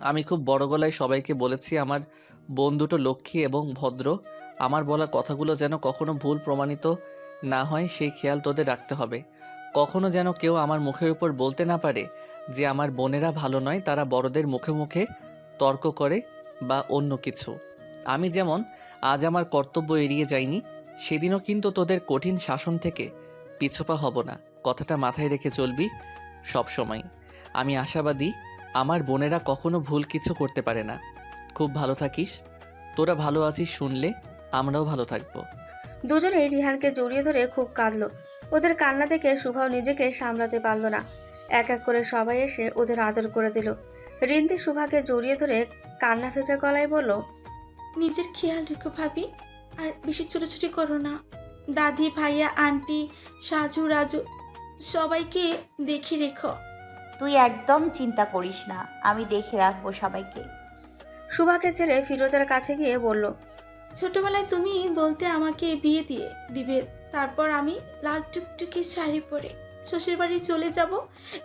আমি খুব বড় গলায় সবাইকে বলেছি, আমার বোন দুটো লক্ষ্মী এবং ভদ্র। আমার বলা কথাগুলো যেন কখনো ভুল প্রমাণিত না হয়, সেই খেয়াল তোদের রাখতে হবে। কখনো যেন কেউ আমার মুখের উপর বলতে না পারে যে আমার বোনেরা ভালো নয়, তারা বড়দের মুখে মুখে তর্ক করে বা অন্য কিছু। আমি যেমন আজ আমার কর্তব্য এড়িয়ে যাইনি, সেদিনও কিন্তু তোদের কঠিন শাসন থেকে পিছপা হব না। কথাটা মাথায় রেখে চলবি। সব সময়। আমি আশাবাদী আমার বোনেরা কখনো ভুল কিছু করতে পারে না। খুব ভালো থাকিস। তোরা ভালো আছিস শুনলে আমরাও ভালো থাকব। দুজনেই রিহানকে জড়িয়ে ধরে খুব কাঁদলো। ওদের কান্না দেখে শুভাও নিজেকে সামলাতে পারল না। এক এক করে সবাই এসে ওদের আদর করে দিল। রিন্তি শুভাকে জড়িয়ে ধরে কান্না ভেজা গলায় বলল নিজের খেয়াল রেখো ভাবি আর বেশি ছোটাছুটি করো না। দাদি ভাইয়া আন্টি সাজু রাজু সবাইকে দেখে রেখো। তুই একদম চিন্তা করিস না আমি দেখে রাখব সবাইকে। সুভাকে ছেড়ে ফিরোজার কাছে গিয়ে বলল ছোটবেলায় তুমি বলতে আমাকে বিয়ে দিয়ে দিবে তারপর আমি লাল টুকটুকি শাড়ি পরে শ্বশুর বাড়ি চলে যাব।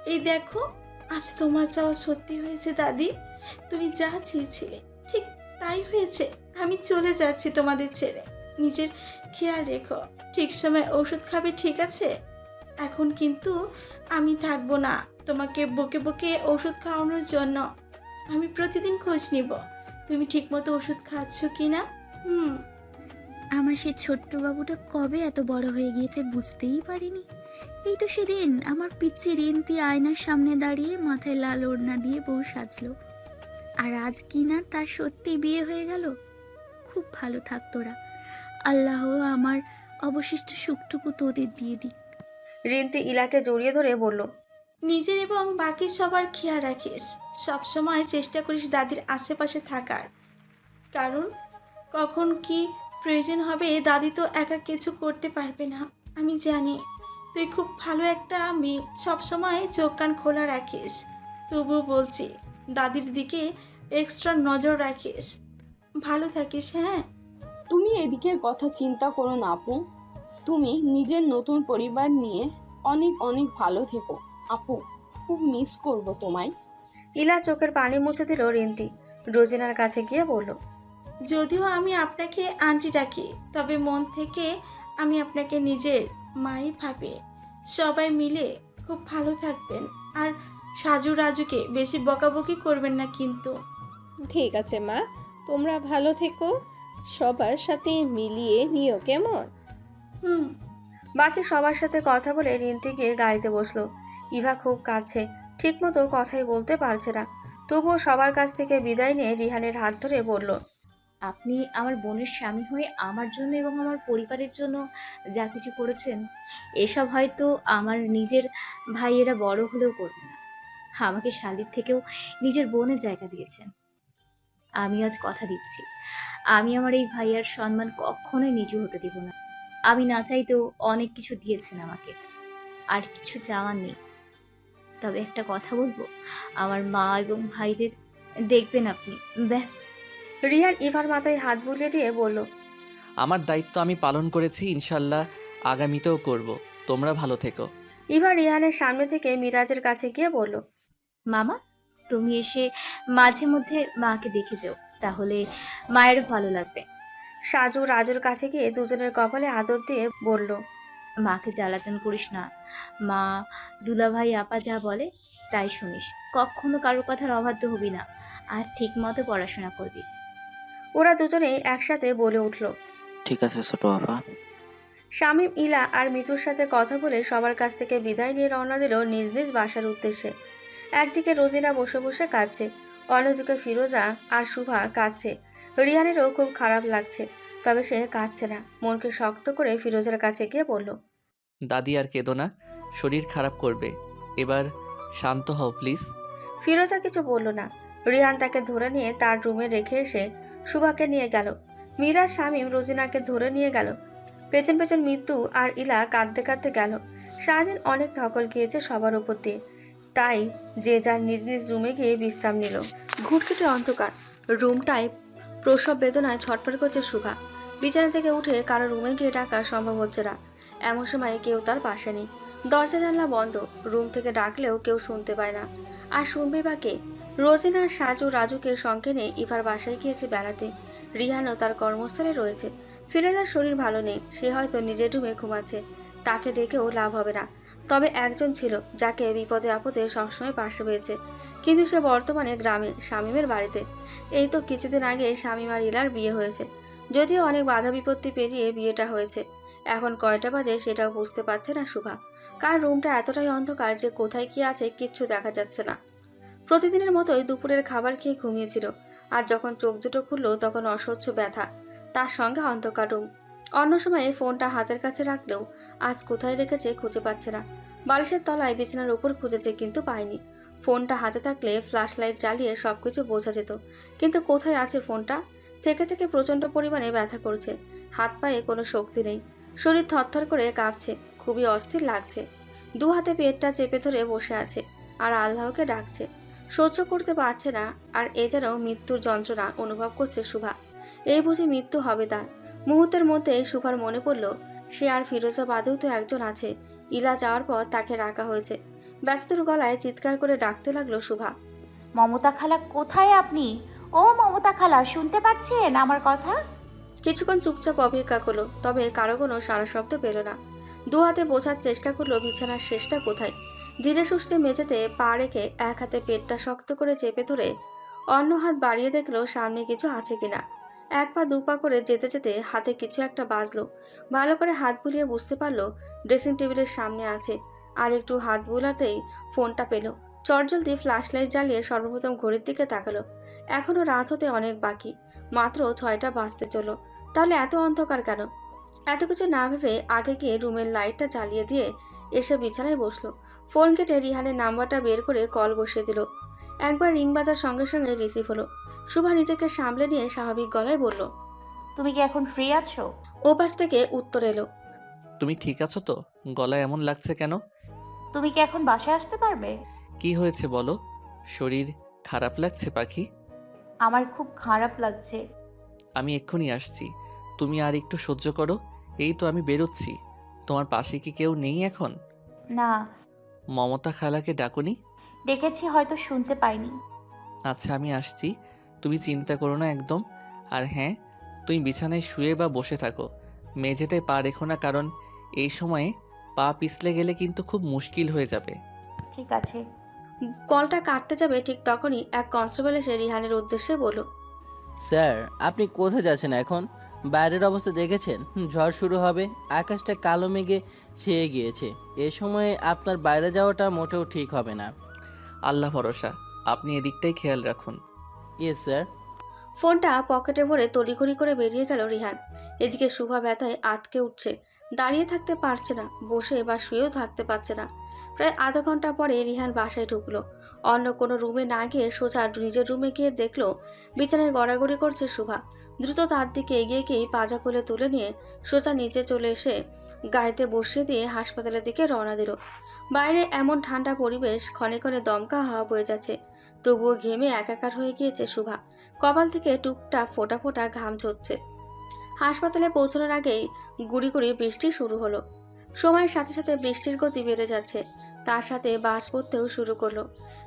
এই দেখো আজ তোমার চাওয়া সত্যি হয়েছে দাদি। তুমি যা চেয়েছিলে ঠিক তাই হয়েছে। আমি চলে যাচ্ছি তোমাদের ছেড়ে। নিজের খেয়াল রেখো। ঠিক সময় ওষুধ খাবে ঠিক আছে? এখন কিন্তু আমি থাকব না। তোমাকে বকে বকে ওষুধ খাওয়ানোর জন্য। আমি প্রতিদিন খোঁজ নিব। তুমি ঠিকমতো ওষুধ খাচ্ছ কি না হুম। আমার সে ছোট্ট বাবুটা কবে এত বড় হয়ে গিয়েছে বুঝতেই পারিনি। এই তো সেদিন আমার পিচ্ছি রিন্তি আয়নার সামনে দাঁড়িয়ে মাথায় লাল ওড়না দিয়ে বউ সাজলো। আর আজ কি না তার সত্যি বিয়ে হয়ে গেল? খুব ভালো থাক তোরা। আল্লাহ আমার অবশিষ্ট সুখটুকু তোদের দিয়ে দিক। রিন্তি ইলাকে জড়িয়ে ধরে বলল নিজের এবং বাকি সবার খেয়াল রাখিস। সবসময় চেষ্টা করিস দাদির আশেপাশে থাকার। কারণ কখন কি প্রয়োজন হবে দাদি তো একা কিছু করতে পারবে না। আমি জানি তুই খুব ভালো একটা মেয়ে। সবসময় চোখ কান খোলা রাখিস। তবুও বলছি দাদির দিকে এক্সট্রা নজর রাখিস। ভালো থাকিস হ্যাঁ? তুমি এদিকের কথা চিন্তা করো না আপু। তুমি নিজের নতুন পরিবার নিয়ে অনেক অনেক ভালো থেকো। আপু খুব মিস করব তোমায়। ইলা চোখের পানি মুছে দিল রিন্তি। রোজিনার কাছে গিয়ে বলল যদিও আমি আপনাকে আন্টি ডাকি তবে মন থেকে আমি আপনাকে নিজের মাই ভাবি। সবাই মিলে খুব ভালো থাকবেন। আর সাজু রাজুকে বেশি বকাবকি করবেন না কিন্তু। ঠিক আছে মা তোমরা ভালো থেকো। সবার সাথে মিলিয়ে নিও কেমন? বাকি সবার সাথে কথা বলে রিন্তি গিয়ে গাড়িতে বসল। ইভা খুব কাঁদছে, ঠিকমতো কথাই বলতে পারছে না। তবুও সবার কাছ থেকে বিদায় নিয়ে রিহানের হাত ধরে বলল, আপনি আমার বোনের স্বামী হয়ে আমার জন্য এবং আমার পরিবারের জন্য যা কিছু করেছেন, এসব হয়তো আমার নিজের ভাইয়েরা বড় হলেও করবে না। আমাকে শালির থেকেও নিজের বোনের জায়গা দিয়েছেন। আমি আজ কথা দিচ্ছি। আমি আমার এই ভাইয়ার সম্মান কখনোই নিচু হতে দিব না। আমি না চাইতেও অনেক কিছু দিয়েছেন আমাকে। আর কিছু চাওয়ার নেই। তবে একটা কথা বলব আমার মা এবং ভাইদের দেখবেন আপনি ব্যাস। রিহান ইভার মাথায় হাত বুলিয়ে দিয়ে বলল আমার দায়িত্ব আমি পালন করেছি ইনশাল্লাহ আগামীতেও করব। তোমরা ভালো থেকো। ইভা রিহানের সামনে থেকে মিরাজের কাছে গিয়ে বলল মামা তুমি এসে মাঝে মধ্যে মাকে দেখে যাও। তাহলে মায়ের ভালো লাগবে। সাজু রাজুর কাছে গিয়ে দুজনের কপালে আদর দিয়ে বলল মাকে জ্বালাতন করিস না। মা দুলাভাই আপা যা বলে তাই শুনিস। কখনো কারোর কথার অবাধ্য হবি না। আর ঠিক মতো পড়াশোনা করবি। ওরা দুজনেই একসাথে বলে উঠল ঠিক আছে ছোট আপা। শামীম ইলা আর মিতুর সাথে কথা বলে সবার কাছ থেকে বিদায় নিয়ে রওনা দিল নিজ নিজ বাসার উদ্দেশ্যে। একদিকে রোজিনা বসে বসে কাঁদছে অন্যদিকে ফিরোজা আর শুভা কাঁদছে। রিহানেরও খুব খারাপ লাগছে তবে সে কাঁদছে না। মনকে শক্ত করে ফিরোজার কাছে গিয়ে বলল দাদি আর কেঁদো না শরীর খারাপ করবে। এবার শান্ত হও প্লিজ। ফিরোজা কিছু বলল না। রিহান তাকে ধরে নিয়ে তার রুমে রেখে এসে সুভাকে নিয়ে গেল। মীরা শামীম রোজিনাকে ধরে নিয়ে গেল। পেছন পেছন মৃত্যু আর ইলা কাঁদতে কাঁদতে গেল। সারাদিন অনেক ধকল গিয়েছে সবার উপর দিয়ে। তাই যে যার নিজ নিজ রুমে গিয়ে বিশ্রাম নিল। ঘুটঘুটে অন্ধকার। রুমটায় প্রসব বেদনায় ছটফট করছে সুভা। বিছানা থেকে উঠে কারও রুমে গিয়ে ডাকা সম্ভব হচ্ছে না। এমন সময় কেউ তার পাশে নেই। দরজা জানলা বন্ধ। রুম থেকে ডাকলেও কেউ শুনতে পায় না। আর শুনবে বা কে? রোজিনা, সাজু, রাজুকে সঙ্গে নিয়ে ইভার বাসায় গিয়েছে বেড়াতে। রিহানও তার কর্মস্থলে রয়েছে। ফিরোজার শরীর ভালো নেই। সে হয়তো নিজের রুমে ঘুমাচ্ছে। তাকে ডেকেও লাভ হবে না। তবে একজন ছিল, যাকে বিপদে আপদে সবসময় পাশে পেয়েছে। কিন্তু সে বর্তমানে গ্রামে, শামীমের বাড়িতে। এই তো কিছুদিন আগে শামীম আর ইলার বিয়ে হয়েছে। যদিও অনেক বাধা বিপত্তি পেরিয়ে বিয়েটা হয়েছে। এখন কয়টা বাজে সেটাও বুঝতে পারছে না শুভা। কার রুমটা এতটাই অন্ধকার যে কোথায় কি আছে কিচ্ছু দেখা যাচ্ছে না। প্রতিদিনের মতোই দুপুরের খাবার খেয়ে ঘুমিয়েছিল। আর যখন চোখ দুটো খুললো তখন অসহ্য ব্যথা। তার সঙ্গে অন্ধকার রুম। অন্য সময়ে ফোনটা হাতের কাছে রাখলেও আজ কোথায় রেখেছে খুঁজে পাচ্ছে না। বালিশের তলায় বিছানার উপর খুঁজেছে কিন্তু পায়নি। ফোনটা হাতে থাকলে ফ্ল্যাশ লাইট জ্বালিয়ে সব কিছু বোঝা যেত। কিন্তু কোথায় আছে ফোনটা? থেকে থেকে প্রচণ্ড পরিমাণে ব্যথা করছে। হাত পায়ে কোনো শক্তি নেই। শরীর থরথর করে কাঁপছে, খুবই অস্থির লাগছে। দু হাতে পেটটা চেপে ধরে বসে আছে আর আল্লাহকে ডাকছে। সহ্য করতে পারছে না আর এ যেন মৃত্যুর যন্ত্রণা অনুভব করছে শুভা। এই বুঝে মৃত্যু হবে তার। মুহূর্তের মধ্যে শুভার মনে পড়ল সে আর ফিরোজা বাদেও তো একজন আছে। ইলা যাওয়ার পর তাকে রাখা হয়েছে। ব্যস্তর গলায় চিৎকার করে ডাকতে লাগল শুভা মমতা খালা কোথায় আপনি? ও মমতা খালা শুনতে পাচ্ছেন আমার কথা? কিছুক্ষণ চুপচাপ অপেক্ষা করল তবে কারও কোনো সারা শব্দ পেল না। দু হাতে বোঝার চেষ্টা করল বিছানার শেষটা কোথায়? ধীরে সুস্থে মেঝেতে পা রেখে এক হাতে পেটটা শক্ত করে চেপে ধরে অন্য হাত বাড়িয়ে দেখল সামনে কিছু আছে কিনা। এক পা দু পা করে যেতে যেতে হাতে কিছু একটা বাজলো। ভালো করে হাত বুলিয়ে বুঝতে পারল ড্রেসিং টেবিলের সামনে আছে। আর একটু হাত বুলাতেই ফোনটা পেল। চটজলদি ফ্ল্যাশ লাইট জ্বালিয়ে সর্বপ্রথম ঘড়ির দিকে তাকালো। এখনও রাত হতে অনেক বাকি। মাত্র ছয়টা বাজতে চলো তাহলে এত অন্ধকার কেন? এত কিছু না ভেবে আগে গিয়ে রুমের লাইটটা জ্বালিয়ে দিয়ে এসে বিছানায় বসল। ফোন কেটে রিহানের নাম্বারটা বের করে কল বসিয়ে দিল। একবার রিং বাজার সঙ্গে সঙ্গে রিসিভ হলো। শুভা নিজেকে সামলে নিয়ে স্বাভাবিক গলায় বলল তুমি কি এখন ফ্রি আছো? ওপাশ থেকে উত্তর এলো তুমি ঠিক আছো তো? গলায় এমন লাগছে কেন? তুমি কি এখন বাসায় আসতে পারবে? কি হয়েছে বলো? শরীর খারাপ লাগছে পাখি? আমার খুব খারাপ লাগছে। আমি এক্ষুনি আসছি। তুমি আর একটু সহ্য করো এই তো আমি বেরোচ্ছি। তোমার পাশে কি কেউ নেই এখন? না। মমতা খালাকে ডাকুনি? ডেকেছি হয়তো শুনতে পাইনি। আচ্ছা আমি আসছি। তুমি চিন্তা করো না একদম। আর হ্যাঁ তুমি বিছানায় শুয়ে বা বসে থাকো। মেঝেতে পা রেখো না কারণ এই সময়ে পা পিছলে গেলে কিন্তু খুব মুশকিল হয়ে যাবে। ঠিক আছে। কলটা কাটতে যাবে ঠিক তখনই এক কনস্টেবল এসে রিহানের উদ্দেশ্যে বলল স্যার আপনি কোথায় যাচ্ছেন এখন? বাইরের অবস্থা দেখেছেন? ঝড় শুরু হবে আকাশটা কালো মেঘে ছেয়ে গিয়েছে। এ সময়ে আপনার বাইরে যাওয়াটা মোটেও ঠিক হবে না। আল্লাহ ভরসা আপনি এদিকটাই খেয়াল রাখুন। ইয়েস স্যার ফোনটা পকেটে ভরে তড়িঘড়ি করে বেরিয়ে গেল রিহান। এদিকে শুভা ব্যথায় আটকে উঠছে। দাঁড়িয়ে থাকতে পারছে না, বসে বা শুয়েও থাকতে পারছে না। প্রায় আধা ঘণ্টা পরে রিহান বাসায় ঢুকলো। অন্য কোনো রুমে না গিয়ে সোজা নিজের রুমে গিয়ে দেখল, বিছানায় গড়াগড়ি করছে শুভা। দ্রুত তার দিকে এগিয়ে গিয়ে পাজা কোলে তুলে নিয়ে সোজা নিচে চলে এসে গাড়িতে বসিয়ে দিয়ে হাসপাতালের দিকে রওনা দিল। বাইরে এমন ঠান্ডা পরিবেশ ক্ষণে ক্ষণে দমকা হাওয়া বয়ে যাচ্ছে। তবুও ঘেমে একাকার হয়ে গিয়েছে শুভা। কপাল থেকে টুকটা ফোটা ফোটা ঘাম ঝরছে। হাসপাতালে পৌঁছানোর আগেই গুড়ি গুড়ি বৃষ্টি শুরু হলো। সময়ের সাথে সাথে বৃষ্টির গতি বেড়ে যাচ্ছে। তার সাথে বাস পড়তেও শুরু করল।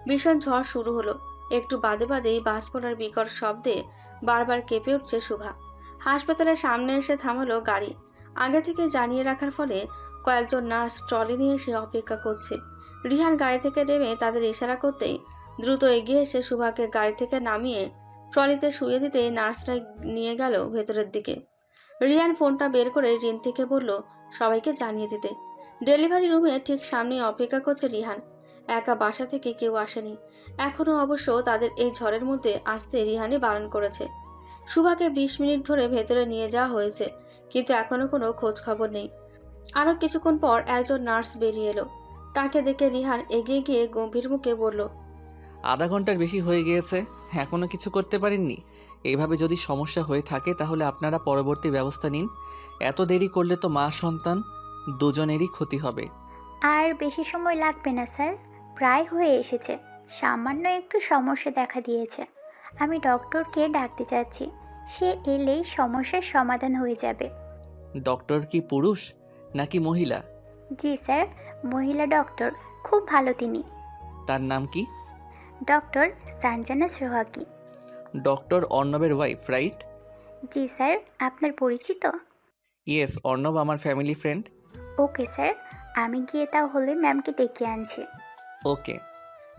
ভীষণ ঝড় শুরু হলো। একটু বাদে বাদেই বাস পড়ার বিকট শব্দে বারবার কেঁপে উঠছে শুভা। হাসপাতালের সামনে এসে থামালো গাড়ি। আগে থেকে জানিয়ে রাখার ফলে কয়েকজন নার্স ট্রলি নিয়ে এসে অপেক্ষা করছে। রিহান গাড়ি থেকে নেমে তাদের ইশারা করতেই দ্রুত এগিয়ে এসে সুভাকে গাড়ি থেকে নামিয়ে ট্রলিতে শুয়ে দিতে নার্সরা নিয়ে গেল ভেতরের দিকে। রিয়ান ফোনটা বের করে রিন থেকে বলল, সবাইকে জানিয়ে দিতে। ডেলিভারি রুমে ঠিক সামনেই অপেক্ষা করছে রিহান। একা বাসা থেকে কেউ আসেনি। এখনও অবশ্য তাদের এই ঝড়ের মধ্যে আসতে রিহানই বারণ করেছে। সুভাকে বিশ মিনিট ধরে ভেতরে নিয়ে যাওয়া হয়েছে, কিন্তু এখনও কোনো খোঁজ খবর নেই। আরও কিছুক্ষণ পর একজন নার্স বেরিয়ে এলো। তাকে দেখে রিহান এগিয়ে গিয়ে গম্ভীর মুখে বলল আধা ঘণ্টার বেশি হয়ে গিয়েছে এখনও কিছু করতে পারেননি। এইভাবে যদি সমস্যা হয়ে থাকে তাহলে আপনারা পরবর্তী ব্যবস্থা নিন। এত দেরি করলে তো মা সন্তান দুজনেরই ক্ষতি হবে। আর বেশি সময় লাগবে না স্যার। প্রায় হয়ে এসেছে। সামান্য একটু সমস্যা দেখা দিয়েছে। আমি ডক্টরকে ডাকতে চাচ্ছি সে এলেই সমস্যার সমাধান হয়ে যাবে। ডক্টর কি পুরুষ নাকি মহিলা? জি স্যার। মহিলা ডক্টর। খুব ভালো তিনি। তার নাম কি? ডক্টর সানজানা সোহাগী। ডক্টর অর্ণবের ওয়াইফ রাইট জি স্যার আপনার পরিচিত? ইয়েস অর্ণব আমার ফ্যামিলি ফ্রেন্ড ওকে স্যার আমি গিয়ে তাহলে ম্যামকে ডেকে আনছি। ওকে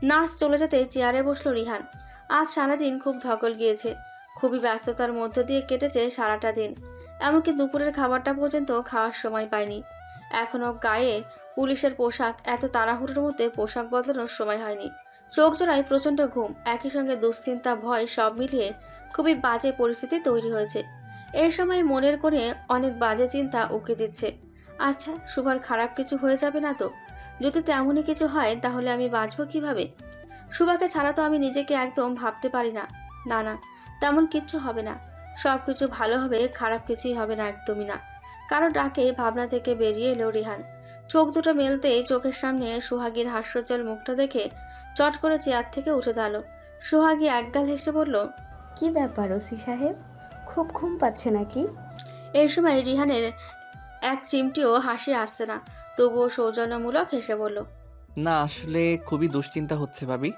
নার্স চলে যেতে চেয়ারে বসল রিহান। আজ সারাদিন খুব ধকল গিয়েছে। খুবই ব্যস্ততার মধ্যে দিয়ে কেটেছে সারাটা দিন। এমনকি দুপুরের খাবারটা পর্যন্ত খাওয়ার সময় পায়নি। এখনও গায়ে পুলিশের পোশাক এত তাড়াহুড়োর মধ্যে পোশাক বদলানোর সময় হয়নি। চোখ জোড়ায় প্রচণ্ড ঘুম। একই সঙ্গে দুশ্চিন্তা, ভয় সব মিলিয়ে খুবই বাজে পরিস্থিতি তৈরি হয়েছে। এই সময় মনের করে অনেক বাজে চিন্তা উকে দিচ্ছে। আচ্ছা সুভার খারাপ কিছু হয়ে যাবে না তো? যদি তেমনই কিছু হয়, তাহলে আমি বাঁচবো কীভাবে? সুভাকে ছাড়া তো আমি নিজেকে একদম ভাবতে পারি না। না না, তেমন কিচ্ছু হবে না। সব কিছু ভালো হবে, খারাপ কিছুই হবে না একদমই না। কারও ডাকে ভাবনা থেকে বেরিয়ে এলো রিহান। চোখ দুটো মেলতেই চোখের সামনে সোহাগীর হাস্যোজ্জ্বল মুখটা দেখে চট করে চেয়ার থেকে উঠে দাঁড়াল। সোহাগী একগাল হেসে বলল কি ব্যাপার ওসি সাহেব? খুব ঘুম পাচ্ছে নাকি? এই সময় রিহানের এক চিমটিও হাসি আসছে না। তবুও সৌজন্যমূলক হেসে বলল না আসলে খুবই দুশ্চিন্তা হচ্ছে ভাবি।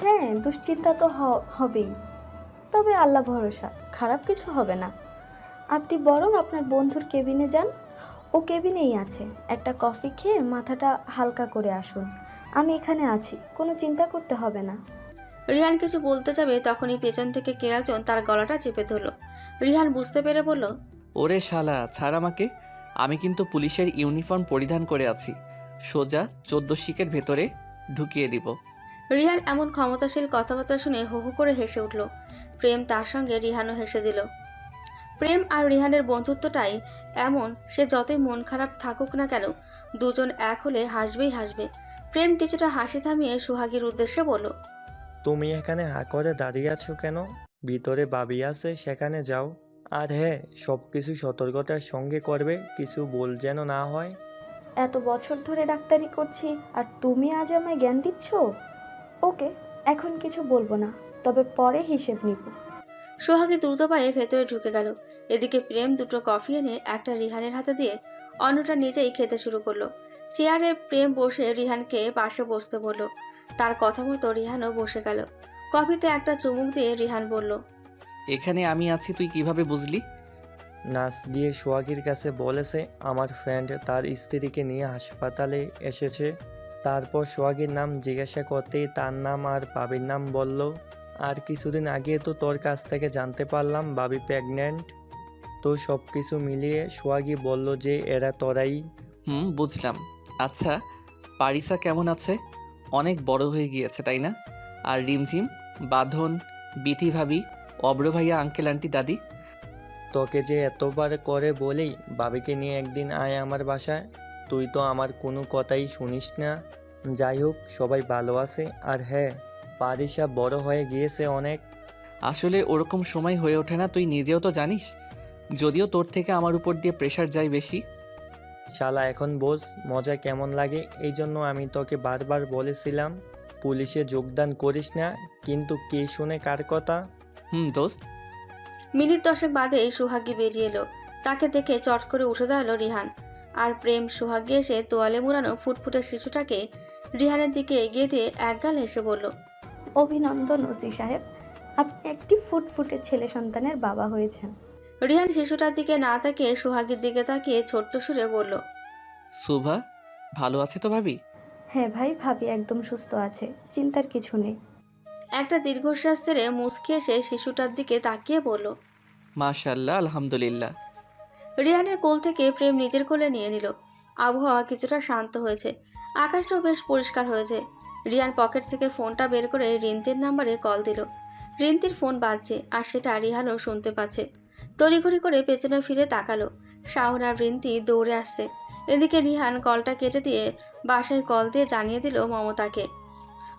হ্যাঁ দুশ্চিন্তা তো হ- হবেই। তবে আল্লাহ ভরসা খারাপ কিছু হবে না। আপনি বরং আপনার বন্ধুর কেবিনে যান। ও কেবিনেই আছে। একটা কফি খেয়ে মাথাটা হালকা করে আসুন। আমি এখানে আছি কোনো চিন্তা করতে হবে না। রিহান কিছু বলতে যাবে তখনই পেছন থেকে কে একজন তার গলাটা চেপে ধরলো। রিহান বুঝতে পেরে বলল ওরে শালা ছাড় আমাকে। আমি কিন্তু পুলিশের ইউনিফর্ম পরিধান করে আছি। সোজা চোদ্দ শিকের ভেতরে ঢুকিয়ে দিব। রিহান এমন ক্ষমতাশীল কথাবার্তা শুনে হু হু করে হেসে উঠল। প্রেম তার সঙ্গে রিহানও হেসে দিল। প্রেম আর রিহানের বন্ধুত্বটাই এমন সে যতই মন খারাপ থাকুক না কেন দুজন এক হলে হাসবেই হাসবে। প্রেম কিছুটা হাসি থামিয়ে সুহাগীর উদ্দেশ্যে বলল তুমি এখানে হা করে দাঁড়িয়ে আছো কেন? ভিতরে বাবি আছে সেখানে যাও। আর হ্যাঁ সব কিছু সতর্কতার সঙ্গে করবে কিছু বল যেন না হয়। এত বছর ধরে ডাক্তারি করছি আর তুমি আজ আমায় জ্ঞান দিচ্ছ? ওকে এখন কিছু বলব না তবে পরে হিসেব নিব। সোহাগী দ্রুত পায়ে ভেতরে ঢুকে গেল। এদিকে প্রেম দুটো কফি এনে একটা রিহানের হাতে দিয়ে অন্যটা নিজেই খেতে শুরু করল। চেয়ারে প্রেম বসে রিহানকে পাশে বসতে বলল। তার কথা মতো রিহানও বসে গেল। কফিতে একটা চুমুক দিয়ে রিহান বলল এখানে আমি আছি তুই কীভাবে বুঝলি? নাচ দিয়ে সোহাগীর কাছে বলেছে আমার ফ্রেন্ড তার স্ত্রীকে নিয়ে হাসপাতালে এসেছে। তারপর সোহাগীর নাম জিজ্ঞাসা করতেই তার নাম আর বাবির নাম বলল আর কিছুদিন আগে তো তোর কাছ থেকে জানতে পারলাম বাবি প্রেগন্যান্ট তো সব কিছু মিলিয়ে সোহাগী বলল যে এরা তোরাই। হুম বুঝলাম। আচ্ছা পারিসা কেমন আছে? অনেক বড় হয়ে গিয়েছে তাই না? আর রিমঝিম বাঁধন বিথি ভাবি অব্র ভাইয়া আঙ্কেল আন্টি দাদি? তোকে যে এতবার করে বলেই বাবিকে নিয়ে একদিন আয় আমার বাসায়। তুই তো আমার কোনো কথাই শুনিস না। যাই হোক সবাই ভালো আছে। আর হ্যাঁ পারিসা বড় হয়ে গিয়েছে অনেক। আসলে ওরকম সময় হয়ে ওঠে না তুই নিজেও তো জানিস। যদিও তোর থেকে আমার উপর দিয়ে প্রেশার যায় বেশি। শালা এখন বোঝ মজা কেমন লাগে? এই জন্য আমি তোকে বারবার বলেছিলাম পুলিশে যোগদান করিস না কিন্তু কে শুনে কার কথা? হুম দোস্ত। মিনিট দশেক বাদে সুহাগী বেরিয়ে এলো। তাকে দেখে চট করে উঠে দাঁড়াল রিহান। আর প্রেম সুহাগী এসে তোয়ালে মুড়ানো ফুটফুটে শিশুটাকে রিহানের দিকে এগিয়ে দিয়ে একগাল হেসে বলল অভিনন্দন ওসি সাহেব আপনি একটি ফুটফুটে ছেলে সন্তানের বাবা হয়েছেন। রিহান শিশুটার দিকে না তাকিয়ে সুহাগীর দিকে তাকিয়ে ছোট্ট সুরে বলল শোভা ভালো আছে তো ভাবি? হ্যাঁ ভাই ভাবি একদম সুস্থ আছে চিন্তার কিছু নেই। একটা দীর্ঘশ্বাস ছেড়ে মুসকে এসে শিশুটার দিকে তাকিয়ে বলল মাশাল্লাহ আলহামদুলিল্লাহ। রিহানের কোল থেকে প্রেম নিজের কোলে নিয়ে নিল। আবহাওয়া কিছুটা শান্ত হয়েছে আকাশটাও বেশ পরিষ্কার হয়েছে। রিয়ান পকেট থেকে ফোনটা বের করে রিন্তির নাম্বারে কল দিল। রিন্তির ফোন বাজছে আর সেটা রিহানও শুনতে পাচ্ছে। তড়িঘড়ি করে পেছনে ফিরে তাকালো। শাহন আর রিন্তি দৌড়ে আসছে। এদিকে রিহান কলটা কেটে দিয়ে বাসায় কল দিয়ে জানিয়ে দিল মমতাকে।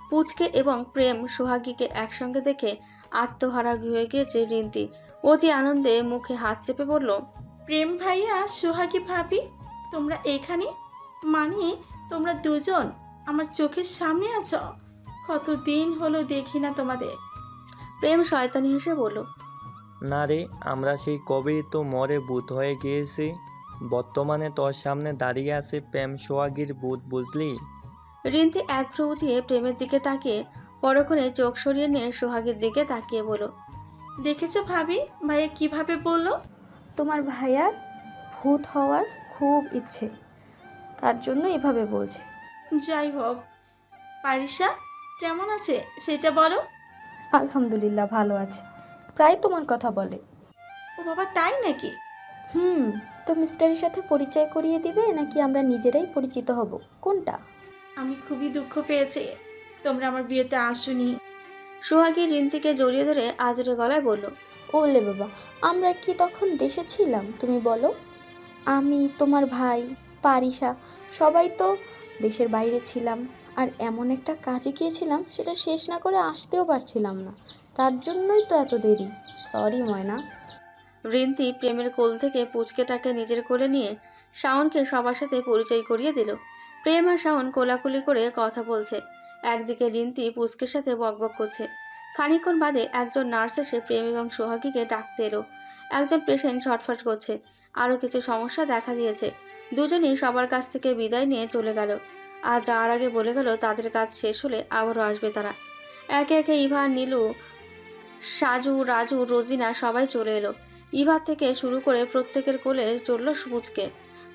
পুচকে এবং প্রেম সোহাগীকে একসঙ্গে দেখে আত্মহারা হয়ে গিয়েছে রিন্তি। অতি আনন্দে মুখে হাত চেপে বলল প্রেম ভাইয়া সোহাগী ভাবি তোমরা এখানে? মানে তোমরা দুজন? আমার চোখের সামনে আছো? কতদিন হলো দেখি না তোমাদের। প্রেম শয়তানি হেসে বলল না রে আমরা সেই কবেই তো মরে ভূত হয়ে গিয়েছি। বর্তমানে তোর সামনে দাঁড়িয়ে আছে প্রেম সোহাগীর বুধ বুঝলি? রিন্তি এক উঠিয়ে প্রেমের দিকে তাকিয়ে পরক্ষণে চোখ সরিয়ে নিয়ে সোহাগের দিকে তাকিয়ে বলো দেখেছ ভাবি? ভাইয়া কীভাবে বলল? তোমার ভাইয়ার ভূত হওয়ার খুব ইচ্ছে। তার জন্য এভাবে বলছে। যাই হোক পারিসা কেমন আছে? সেটা বলো। আলহামদুলিল্লাহ ভালো আছে। প্রায় তোমার কথা বলে। ও বাবা তাই নাকি? হুম তো মিস্টারের সাথে পরিচয় করিয়ে দিবে নাকি আমরা নিজেরাই পরিচিত হব? কোনটা? আমি খুবই দুঃখ পেয়েছি। তোমরা আমার বিয়েতে আসোনি। সোহাগী রিন্তিকে জড়িয়ে ধরে আদরে গলায় বলল ওলে বাবা আমরা কি তখন দেশে ছিলাম তুমি বলো? আমি তোমার ভাই পারিসা সবাই তো দেশের বাইরে ছিলাম। আর এমন একটা কাজে গিয়েছিলাম সেটা শেষ না করে আসতেও পারছিলাম না। তার জন্যই তো এত দেরি। সরি ময়না। রিন্তি প্রেমের কোল থেকে পুচকেটাকে নিজের কোলে নিয়ে শাওনকে সবার সাথে পরিচয় করিয়ে দিল। প্রেম আর শাওন কোলাকুলি করে কথা বলছে। একদিকে রিন্তি পুচকের সাথে বকবক করছে। খানিকক্ষণ বাদে একজন নার্স এসে প্রেম এবং সোহাগীকে ডাকতে এলো। একজন পেশেন্ট ছটফট করছে। আরও কিছু সমস্যা দেখা দিয়েছে। দুজনেই সবার কাছ থেকে বিদায় নিয়ে চলে গেল। আর যাওয়ার আগে বলে গেল, তাদের কাজ শেষ হলে আবারও আসবে তারা। একে একে ইভা নীলু সাজু রাজু রোজিনা সবাই চলে এলো। ইভা থেকে শুরু করে প্রত্যেকের কোলে চলল সুপুচকে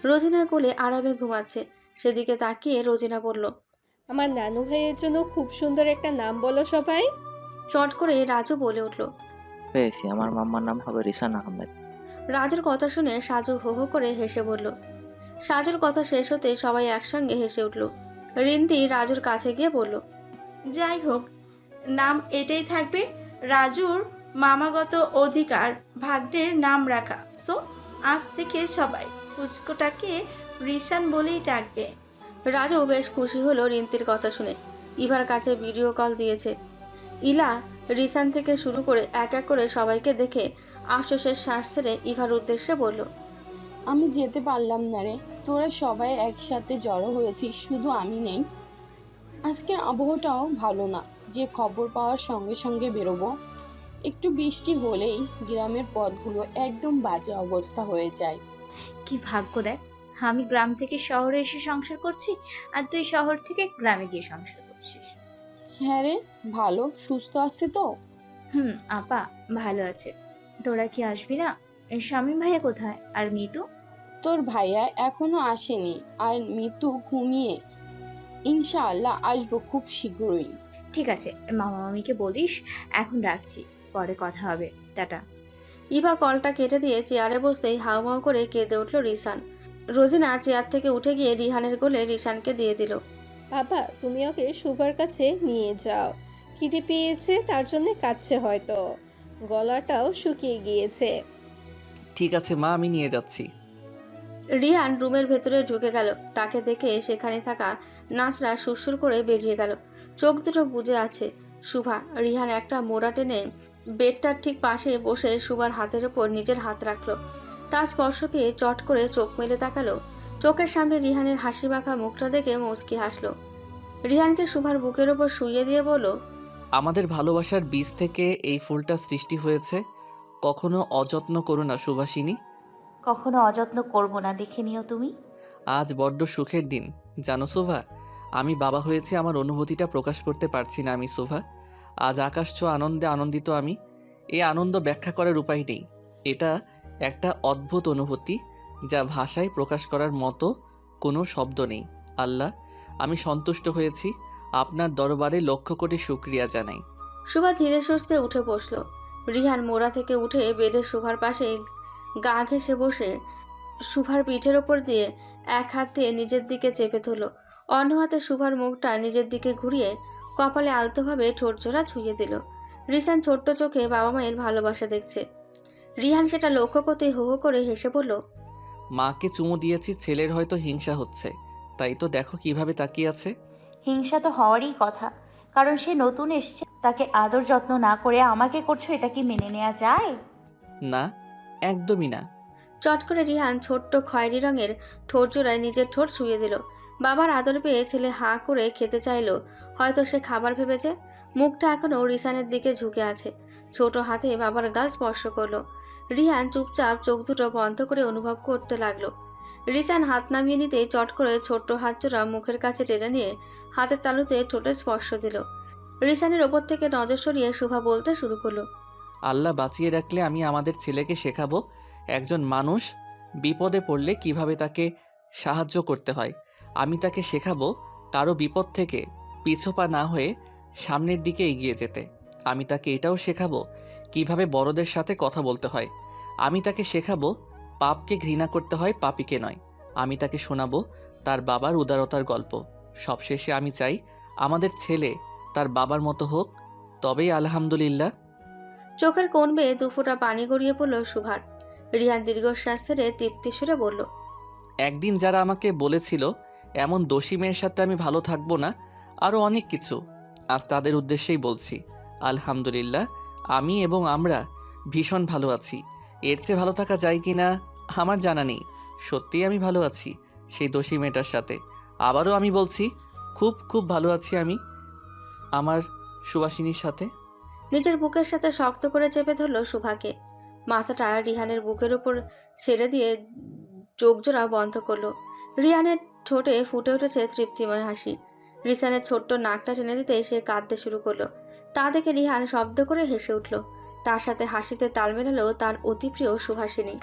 রোজিনার কোলে আরামে ঘুমাচ্ছে। সেদিকে তাকিয়ে রোজিনা বলল আমার নানু ভাইয়ের জন্য খুব সুন্দর একটা নাম বলো সবাই। চট করে রাজু বলে উঠল পেয়েছি আমার মাম্মার নাম হবে রিসান আহমেদ। রাজুর কথা শুনে সাজু হো হো করে হেসে বলল সাজুর কথা শেষ হতে সবাই একসঙ্গে হেসে উঠল। রিন্তি রাজুর কাছে গিয়ে বলল যাই হোক নাম এটাই থাকবে রাজুর মামাগত অধিকার ভাগ্নের নাম রাখা। সো আজ থেকে সবাই পুষ্কটাকে রিশান বলেই ডাকবে। রাজু বেশ খুশি হলো রিন্তির কথা শুনে। ইভার কাছে ভিডিও কল দিয়েছে। ইলা রিসান থেকে শুরু করে এক এক করে সবাইকে দেখে আফসোসের শ্বাস ছেড়ে ইভার উদ্দেশ্যে বলল আমি যেতে পারলাম না রে। তোরা সবাই একসাথে জড়ো হয়েছিস শুধু আমি নেই। আজকের আবহাওয়াটাও ভালো না। যে খবর পাওয়ার সঙ্গে সঙ্গে বেরোবো। একটু বৃষ্টি হলেই গ্রামের পথগুলো একদম বাজে অবস্থা হয়ে যায়। কি ভাগ্য দেখ আমি গ্রাম থেকে শহরে এসে সংসার করছি আর তুই শহর থেকে গ্রামে গিয়ে সংসার করছিস। হ্যাঁ রে ভালো সুস্থ আছে তো? হুম আপা ভালো আছে। তোরা কি আসবি না? স্বামী ভাইয়া কোথায়? আর মিতু? তোর ভাইয়া এখনও আসেনি আর মিতু ঘুমিয়ে। ইনশাআল্লাহ আসব খুব শীঘ্রই। ঠিক আছে মামা মামিকে বলিস এখন রাখছি পরে কথা হবে টাটা। ইভা কলটা কেটে দিয়ে চেয়ারে বসতেই হাউমাউ করে কেঁদে উঠল রিসান রোজিনা চেয়ার থেকে উঠে গিয়ে রিহানের কোলে রিসানকে দিয়ে দিল। বাবা তুমি ওকে সুগার কাছে নিয়ে যাও। খিদে পেয়েছে তার জন্য কাচ্ছে হয়তো। গলাটাও শুকিয়ে গিয়েছে। ঠিক আছে মা আমি নিয়ে যাচ্ছি। রিহান রুমের ভেতরে ঢুকে গেল। তাকে দেখে সেখানে থাকা নাচরা সুরসুর করে বেরিয়ে গেল। চোখ দুটো বুজে আছে। শুভা রিহান একটা মোড়া টেনে বেডটার ঠিক পাশে বসে শুভার হাতের ওপর নিজের হাত রাখল। তার স্পর্শ পেয়ে চট করে চোখ মেলে তাকালো। চোখের সামনে রিহানের হাসি মাখা মুখটা দেখে মুচকি হাসলো। রিহানকে শুভার বুকের ওপর শুইয়ে দিয়ে বলল, আমাদের ভালোবাসার বীজ থেকে এই ফুলটা সৃষ্টি হয়েছে। কখনো অযত্ন করো না, সুভাষিনী। কখনো অযত্ন করব না দেখে নিও তুমি। আজ বড্ড সুখের দিন জানো শোভা আমি বাবা হয়েছে আমার অনুভূতিটা প্রকাশ করতে পারছি না আমি শোভা আজ আকাশ ছো আনন্দে আনন্দিত আমি। এই আনন্দ ব্যাখ্যা করার উপায় নেই। এটা একটা অদ্ভুত অনুভূতি যা ভাষায় প্রকাশ করার মতো কোনো শব্দ নেই। আল্লাহ আমি সন্তুষ্ট হয়েছি আপনার দরবারে লক্ষ কোটি শুক্রিয়া জানাই। শোভা ধীরে সুস্থে উঠে বসল। রিহান মোড়া থেকে উঠে বেডে শোভার পাশে গা ঘেসে বসে শুভার পিঠের ওপর দিয়ে এক হাত দিয়ে নিজের দিকে চেপে ধরলো। অন্য হাতে শুভার মুখটা নিজের দিকে ঘুরিয়ে কপালে আলতোভাবে ঠোঁটজোড়া ছুঁয়ে দিল। রিসান ছোট্ট চোখে বাবা মায়ের ভালোবাসা দেখছে। রিহান সেটা লক্ষ্য করতেই হো হো করে হেসে বলল মাকে চুমু দিয়েছি ছেলের হয়তো হিংসা হচ্ছে। তাই তো দেখো কীভাবে তাকিয়ে আছে। হিংসা তো হওয়ারই কথা কারণ সে নতুন এসছে। তাকে আদর যত্ন না করে আমাকে করছ এটা কি মেনে নেওয়া যায়? না একদমই না। চট করে রিহান ছোট্ট খয়েরি রঙের ঠোঁট জোড়ায় নিজের ঠোঁট ছুঁয়ে দিল। বাবার আদর পেয়ে ছেলে হাঁ করে খেতে চাইলো। হয়তো সে খাবার ভেবেছে, মুখটা এখনও রিসানের দিকে ঝুঁকে আছে। ছোট হাতে বাবার গাল স্পর্শ করল। রিহান চুপচাপ চোখ দুটো বন্ধ করে অনুভব করতে লাগল। রিসান হাত নামিয়ে নিতে চট করে ছোট্ট হাত জোড়া মুখের কাছে টেনে নিয়ে হাতের তালুতে ঠোঁটে স্পর্শ দিল। রিসানের ওপর থেকে নজর সরিয়ে শুভা বলতে শুরু করল আল্লাহ বাঁচিয়ে রাখলে আমি আমাদের ছেলেকে শেখাবো একজন মানুষ বিপদে পড়লে কীভাবে তাকে সাহায্য করতে হয়। আমি তাকে শেখাবো কারও বিপদ থেকে পিছোপা না হয়ে সামনের দিকে এগিয়ে যেতে। আমি তাকে এটাও শেখাবো কীভাবে বড়দের সাথে কথা বলতে হয়। আমি তাকে শেখাবো পাপকে ঘৃণা করতে হয়, পাপিকে নয়। আমি তাকে শোনাবো তার বাবার উদারতার গল্প। সবশেষে আমি চাই আমাদের ছেলে তার বাবার মতো হোক। তবেই আলহামদুলিল্লাহ। চোখের কোণ বেয়ে দুফোঁটা পানি গড়িয়ে পড়ল সুভার। রিহান দীর্ঘশ্বাস ছেড়ে তৃপ্তি সুরে বলল, একদিন যারা আমাকে বলেছিল, এমন দোষী মেয়ের সাথে আমি ভালো থাকব না আরও অনেক কিছু। আজ তাদের উদ্দেশ্যেই বলছি, আলহামদুলিল্লাহ, আমি এবং আমরা ভীষণ ভালো আছি। এর চেয়ে ভালো থাকা যায় কি না, আমার জানা নেই। সত্যিই আমি ভালো আছি সেই দোষী মেয়েটার সাথে। আবারও আমি বলছি, খুব খুব ভালো আছি আমি, আমার সুবাসিনীর সাথে। নিজের বুকের সাথে শক্ত করে চেপে ধরল সুভাকে। মাথাটা রিহানের বুকের ওপর ছেড়ে দিয়ে চোখ জোড়া বন্ধ করল। রিহানের ঠোঁটে ফুটে উঠেছে তৃপ্তিময় হাসি। রিসানের ছোট্ট নাকটা টেনে দিতে সে কাঁদতে শুরু করল। তা দেখে রিহান শব্দ করে হেসে উঠল। তার সাথে হাসিতে তাল মেলালো তার অতি প্রিয় সুভাষিনী।